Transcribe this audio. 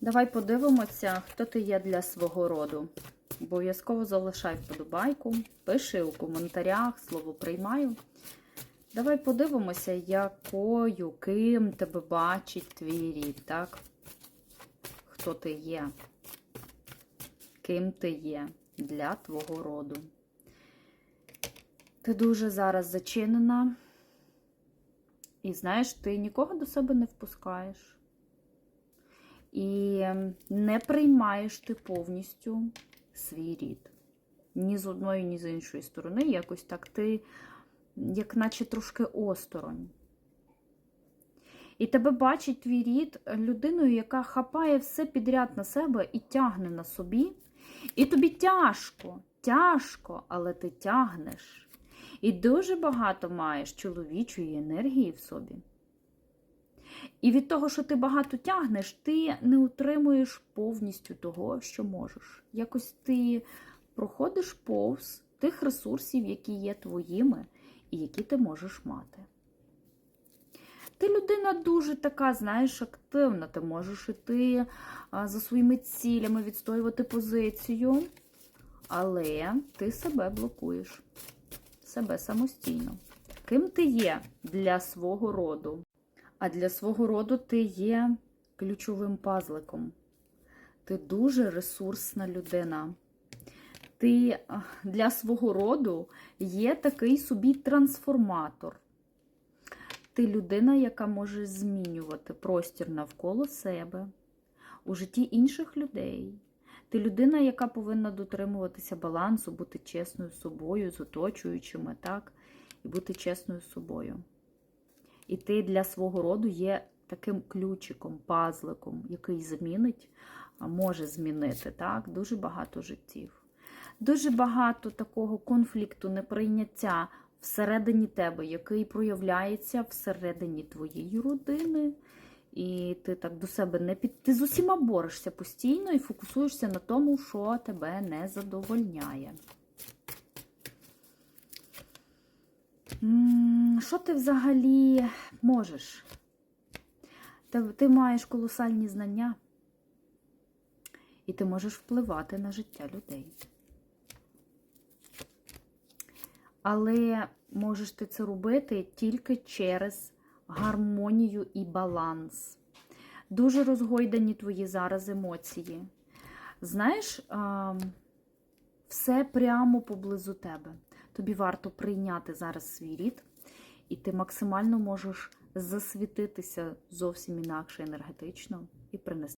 Давай подивимося, хто ти є для свого роду. Обов'язково залишай вподобайку, пиши у коментарях, слово приймаю. Давай подивимося, якою, ким тебе бачить твій рід, так? Хто ти є? Ким ти є для твого роду? Ти дуже зараз зачинена. І знаєш, ти нікого до себе не впускаєш. І не приймаєш ти повністю свій рід. Ні з одної, ні з іншої сторони. Якось так ти, як наче трошки осторонь. І тебе бачить твій рід людиною, яка хапає все підряд на себе і тягне на собі. І тобі тяжко, тяжко, але ти тягнеш. І дуже багато маєш чоловічої енергії в собі. І від того, що ти багато тягнеш, ти не утримуєш повністю того, що можеш. Якось ти проходиш повз тих ресурсів, які є твоїми і які ти можеш мати. Ти людина дуже така, знаєш, активна. Ти можеш іти за своїми цілями, відстоювати позицію, але ти себе блокуєш, себе самостійно. Ким ти є для свого роду? А для свого роду ти є ключовим пазликом. Ти дуже ресурсна людина. Ти для свого роду є такий собі трансформатор. Ти людина, яка може змінювати простір навколо себе, у житті інших людей. Ти людина, яка повинна дотримуватися балансу, бути чесною собою, з оточуючими, так? І бути чесною собою. І ти для свого роду є таким ключиком, пазликом, який змінить, може змінити так, дуже багато життів. Дуже багато такого конфлікту, неприйняття всередині тебе, який проявляється всередині твоєї родини. І ти так до себе не під. Ти з усіма борешся постійно і фокусуєшся на тому, що тебе не задовольняє. Що ти взагалі можеш? Ти, ти маєш колосальні знання, і ти можеш впливати на життя людей. Але можеш ти це робити тільки через гармонію і баланс. Дуже розгойдані твої зараз емоції. Знаєш, все прямо поблизу тебе. Тобі варто прийняти зараз свій рід, і ти максимально можеш засвітитися зовсім інакше енергетично і принести.